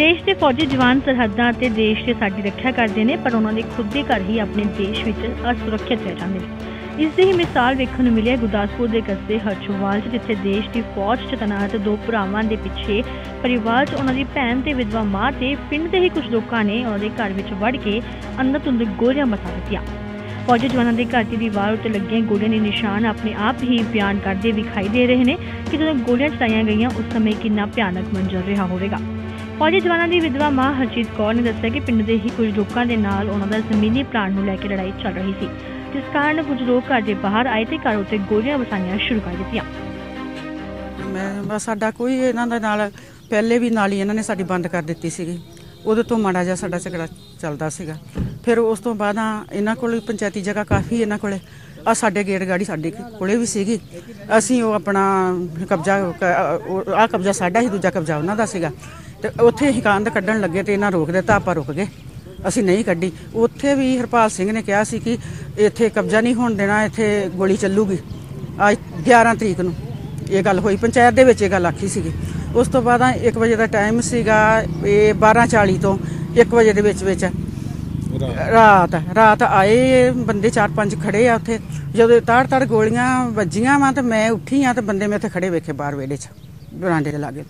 ਦੇਸ਼ ਦੇ ਫੌਜੀ ਜਵਾਨ ਸਰਹੱਦਾਂ ਅਤੇ ਦੇਸ਼ ਦੀ ਸਾਡੀ ਰੱਖਿਆ ਕਰਦੇ ਨੇ, ਪਰ ਉਹਨਾਂ ਦੇ ਖੁਦ ਦੇ ਘਰ ਹੀ ਆਪਣੇ ਦੇਸ਼ ਵਿੱਚ ਅਸੁਰੱਖਿਅਤ ਰਹਿ ਜਾਂਦੇ ਨੇ। ਇਸ ਦੀ ਹੀ ਮਿਸਾਲ ਵੇਖਣ ਨੂੰ ਮਿਲੀ ਹੈ ਗੁਰਦਾਸਪੁਰ ਦੇ ਕਸਬੇ ਹਰਚੋਵਾਲ 'ਚ, ਜਿੱਥੇ ਦੇਸ਼ ਦੀ ਫੌਜ 'ਚ ਤੈਨਾਤ ਦੋ ਭਰਾਵਾਂ ਦੇ ਪਿੱਛੇ ਪਰਿਵਾਰ 'ਚ ਉਹਨਾਂ ਦੀ ਭੈਣ ਤੇ ਵਿਧਵਾ ਮਾਂ ਤੇ ਪਿੰਡ ਦੇ ਹੀ ਕੁਝ ਲੋਕਾਂ ਨੇ ਉਹਨਾਂ ਦੇ ਘਰ ਵਿੱਚ ਵੜ ਕੇ ਅੰਦਰ ਅੰਨ੍ਹਤੁੰਦ ਗੋਲੀਆਂ ਮਸਾ ਦਿੱਤੀਆਂ। ਫੌਜੀ ਜਵਾਨਾਂ ਦੇ ਘਰ ਦੀ ਦੀਵਾਰ ਉੱਤੇ ਲੱਗੀਆਂ ਗੋਲੀਆਂ ਦੇ ਨਿਸ਼ਾਨ ਆਪਣੇ ਆਪ ਹੀ ਬਿਆਨ ਕਰਦੇ ਵਿਖਾਈ ਦੇ ਰਹੇ ਨੇ ਕਿ ਜਦੋਂ ਗੋਲੀਆਂ ਚਲਾਈਆਂ ਗਈਆਂ, ਉਸ ਸਮੇਂ ਕਿੰਨਾ ਭਿਆਨਕ ਮੰਜ਼ਰ ਰਿਹਾ ਹੋਵੇਗਾ। ਫੌਜੀ ਜਵਾਨਾਂ ਦੀ ਵਿਧਵਾ ਮਾਂ ਹਰਜੀਤ ਕੌਰ ਨੇ ਦੱਸਿਆ ਕਿ ਪਿੰਡ ਦੇ ਹੀ ਕੁਝ ਲੋਕਾਂ ਦੇ ਨਾਲ ਉਹਨਾਂ ਦਾ ਜ਼ਮੀਨੀ ਪਲਾਨ ਨੂੰ ਲੈ ਕੇ ਲੜਾਈ ਚੱਲ ਰਹੀ ਸੀ, ਜਿਸ ਕਾਰਨ ਕੁਝ ਲੋਕ ਘਰ ਦੇ ਬਾਹਰ ਆਏ ਤੇ ਘਰ ਉੱਤੇ ਗੋਲੀਆਂ ਵਸਾਈਆਂ ਸ਼ੁਰੂ ਕਰ ਦਿੱਤੀਆਂ। ਮੈਂ ਬਸ ਸਾਡਾ ਕੋਈ ਇਹਨਾਂ ਦੇ ਨਾਲ, ਪਹਿਲੇ ਵੀ ਨਾਲੀ ਇਹਨਾਂ ਨੇ ਸਾਡੀ ਬੰਦ ਕਰ ਦਿੱਤੀ ਸੀਗੀ। ਉਦੋਂ ਤੋਂ ਮਾੜਾ ਜਿਹਾ ਸਾਡਾ ਝਗੜਾ ਚੱਲਦਾ ਸੀਗਾ। ਫਿਰ ਉਸ ਤੋਂ ਬਾਅਦ ਇਹਨਾਂ ਕੋਲ ਪੰਚਾਇਤੀ ਜਗ੍ਹਾ ਕਾਫੀ ਇਹਨਾਂ ਕੋਲੇ। ਆ ਸਾਡੇ ਗੇਟ ਗਾੜੀ ਸਾਡੇ ਕੋਲੇ ਵੀ ਸੀਗੀ। ਅਸੀਂ ਉਹ ਆਪਣਾ ਕਬਜ਼ਾ ਆ ਕਬਜ਼ਾ ਸਾਡਾ ਹੀ ਦੂਜਾ ਕਬਜ਼ਾ ਉਹਨਾਂ ਦਾ ਸੀਗਾ। ਤੇ ਉੱਥੇ ਹੀ ਕੰਧ ਕੱਢਣ ਲੱਗੇ ਤੇ ਇਹਨਾਂ ਰੋਕ ਦਿੱਤਾ, ਆਪਾਂ ਰੁਕ ਗਏ। ਅਸੀਂ ਨਹੀਂ ਕੱਢੀ। ਉੱਥੇ ਵੀ ਹਰਪਾਲ ਸਿੰਘ ਨੇ ਕਿਹਾ ਸੀ ਕਿ ਇੱਥੇ ਕਬਜ਼ਾ ਨਹੀਂ ਹੋਣ ਦੇਣਾ, ਇੱਥੇ ਗੋਲੀ ਚੱਲੂਗੀ। ਅੱਜ 11 ਤਰੀਕ ਨੂੰ ਇਹ ਗੱਲ ਹੋਈ, ਪੰਚਾਇਤ ਦੇ ਵਿੱਚ ਇਹ ਗੱਲ ਆਖੀ ਸੀਗੀ। ਉਸ ਤੋਂ ਬਾਅਦ 1 ਵਜੇ ਦਾ ਟਾਈਮ ਸੀਗਾ, ਇਹ 12:40 ਤੋਂ 1 ਵਜੇ ਦੇ ਵਿੱਚ ਵਿੱਚ। ਰਾਤ ਰਾਤ ਆਏ, ਬੰਦੇ ਚਾਰ ਪੰਜ ਖੜੇ ਆ ਉੱਥੇ। ਜਦੋਂ ਤਾੜ ਤਾੜ ਗੋਲੀਆਂ ਵੱਜੀਆਂ ਵਾ ਤੇ ਮੈਂ ਉੱਠੀ ਆ ਤੇ ਬੰਦੇ ਮੈਂ ਉੱਥੇ ਖੜੇ ਵੇਖੇ ਬਾਹਰ ਵਿਹੜੇ 'ਚ, ਬਰਾਂਡੇ ਦੇ ਲਾਗੇ।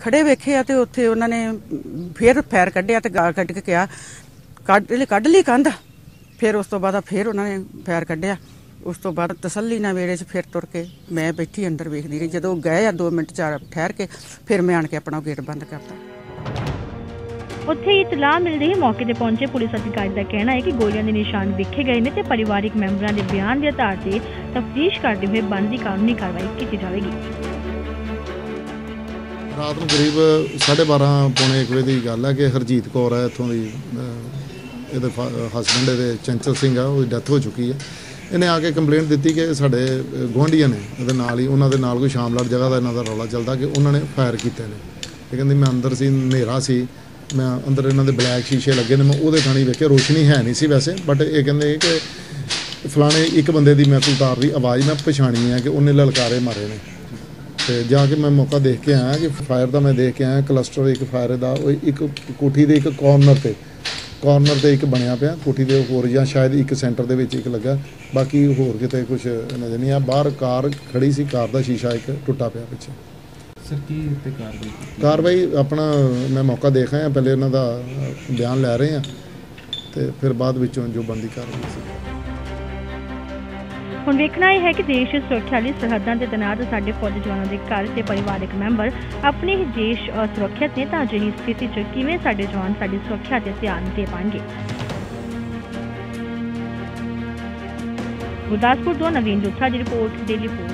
ਖੜੇ ਵੇਖੇ ਆ ਤੇ ਉੱਥੇ ਉਹਨਾਂ ਨੇ ਫੇਰ ਫੈਰ ਕੱਢਿਆ ਤੇ ਗਾਲ ਕੱਢ ਕੇ ਕਿਹਾ, ਕੱਢ ਲਈ ਕੱਢ ਲਈ ਕੰਧ। ਫਿਰ ਉਸ ਤੋਂ ਬਾਅਦ ਫਿਰ ਉਹਨਾਂ ਨੇ ਫੈਰ ਕੱਢਿਆ। ਉਸ ਤੋਂ ਬਾਅਦ ਤਸੱਲੀ ਨਾਲ ਵੇੜੇ 'ਚ ਫਿਰ ਤੁਰ ਕੇ ਮੈਂ ਬੈਠੀ ਅੰਦਰ ਵੇਖਦੀ ਰਹੀ। ਜਦੋਂ ਗਏ ਆ 2 ਮਿੰਟ ਚਾਰ ਠਹਿਰ ਕੇ, ਫਿਰ ਮੈਂ ਆਣ ਕੇ ਆਪਣਾ ਗੇਟ ਬੰਦ ਕਰਤਾ। ਉੱਥੇ ਹੀ ਇਤਲਾਹ ਮਿਲਦੇ ਹੀ ਮੌਕੇ ਤੇ ਪਹੁੰਚੇ ਪੁਲਿਸ ਅਧਿਕਾਰੀ ਦਾ ਕਹਿਣਾ ਹੈ ਕਿ ਗੋਲੀਆਂ ਦੇ ਨਿਸ਼ਾਨ ਵਿਖੇ ਗਏ ਨੇ ਤੇ ਪਰਿਵਾਰਿਕ ਮੈਂਬਰਾਂ ਦੇ ਬਿਆਨ ਦੇ ਆਧਾਰ ਤੇ ਤਫਤੀਸ਼ ਕਰਦੇ ਹੋਏ ਬਣਦੀ ਕਾਨੂੰਨੀ ਕਾਰਵਾਈ ਕੀਤੀ ਜਾਵੇਗੀ। ਰਾਤ ਨੂੰ ਕਰੀਬ 12:30 ਪੌਣੇ 1 ਵਜੇ ਦੀ ਗੱਲ ਹੈ ਕਿ ਹਰਜੀਤ ਕੌਰ ਹੈ ਇੱਥੋਂ ਦੀ ਅਹ, ਇਹਦੇ ਹਸਬੰਡ ਇਹਦੇ ਚੰਚਲ ਸਿੰਘ ਆ ਉਹਦੀ ਡੈਥ ਹੋ ਚੁੱਕੀ ਹੈ। ਇਹਨੇ ਆ ਕੇ ਕੰਪਲੇਂਟ ਦਿੱਤੀ ਕਿ ਸਾਡੇ ਅਹ, ਗੁਆਂਢੀਆਂ ਨੇ ਇਹਦੇ ਨਾਲ ਹੀ ਉਹਨਾਂ ਦੇ ਨਾਲ ਕੋਈ ਸ਼ਾਮਲਾਟ ਜਗ੍ਹਾ ਦਾ ਇਹਨਾਂ ਦਾ ਰੌਲਾ ਚੱਲਦਾ ਕਿ ਉਹਨਾਂ ਨੇ ਫਾਇਰ ਕੀਤੇ ਨੇ। ਇਹ ਕਹਿੰਦੀ ਮੈਂ ਅੰਦਰ ਸੀ ਹਨੇਰਾ ਸੀ ਮੈਂ ਅੰਦਰ ਇਹਨਾਂ ਦੇ ਬਲੈਕ ਸ਼ੀਸ਼ੇ ਲੱਗੇ ਨੇ, ਮੈਂ ਉਹਦੇ ਥਾਣੀ ਵੇਖਿਆ, ਰੋਸ਼ਨੀ ਹੈ ਨਹੀਂ ਸੀ ਵੈਸੇ ਬਟ ਇਹ ਕਹਿੰਦੇ ਕਿ ਫਲਾਣੇ ਇੱਕ ਬੰਦੇ ਦੀ ਮੈਂ ਕੁਲਤਾਰ ਦੀ ਆਵਾਜ਼ ਮੈਂ ਪਛਾਣੀ ਹੈ ਕਿ ਉਹਨੇ ਲਲਕਾਰੇ ਮਾਰੇ ਨੇ। ਤੇ ਜਾ ਕੇ ਮੈਂ ਮੌਕਾ ਦੇਖ ਕੇ ਆਇਆ ਕਿ ਫਾਇਰ ਦਾ ਮੈਂ ਦੇਖ ਕੇ ਆਇਆ, ਕਲਸਟਰ ਇੱਕ ਫਾਇਰ ਦਾ, ਉਹ ਇੱਕ ਕੋਠੀ ਦੇ ਇੱਕ ਕੋਰਨਰ ਤੇ ਕਾਰਨਰ ਤੇ ਇੱਕ ਬਣਿਆ ਪਿਆ, ਕੋਠੀ ਦੇ ਹੋਰ ਜਾਂ ਸ਼ਾਇਦ ਇੱਕ ਸੈਂਟਰ ਦੇ ਵਿੱਚ ਇੱਕ ਲੱਗਾ, ਬਾਕੀ ਹੋਰ ਕਿਤੇ ਕੁਝ ਨਜ਼ਰ ਨਹੀਂ ਆ, ਬਾਹਰ ਕਾਰ ਖੜੀ ਸੀ, ਕਾਰ ਦਾ ਸ਼ੀਸ਼ਾ ਇੱਕ ਟੁੱਟਾ ਪਿਆ ਪਿੱਛੇ। ਸਰ ਕੀ ਤੇ ਕਾਰਵਾਈ? ਕਾਰਵਾਈ ਆਪਣਾ ਮੈਂ ਮੌਕਾ ਦੇਖ ਆਇਆ ਪਹਿਲੇ ਉਹਨਾਂ ਦਾ ਬਿਆਨ ਲੈ ਰਹੇ ਆ ਤੇ ਫਿਰ ਬਾਅਦ ਵਿੱਚੋਂ ਜੋ ਬੰਦੀ ਕਾਰਵਾਈ ਸੀ। ਹੁਣ ਵੇਖਣਾ ਇਹ ਹੈ ਕਿ ਦੇਸ਼ ਸੁਰੱਖਿਆ ਲਈ ਸਰਹੱਦਾਂ ਤੇ ਤੈਨਾਤ ਸਾਡੇ ਫੌਜੀ ਜਵਾਨਾਂ ਦੇ ਘਰ ਤੇ ਪਰਿਵਾਰਕ ਮੈਂਬਰ ਆਪਣੇ ਹੀ ਦੇਸ਼ ਅਸੁਰੱਖਿਅਤ ਨੇ ਤਾਂ ਅਜਿਹੀ ਸਥਿਤੀ 'ਚ ਕਿਵੇਂ ਸਾਡੇ ਜਵਾਨ ਸਾਡੀ ਸੁਰੱਖਿਆ ਤੇ ਧਿਆਨ ਦੇ ਪਾਣਗੇ? ਗੁਰਦਾਸਪੁਰ ਤੋਂ ਨਵੀਨ ਜੋਥਾ ਦੀ ਰਿਪੋਰਟ ਡੇਲੀ ਪੋਸਟ।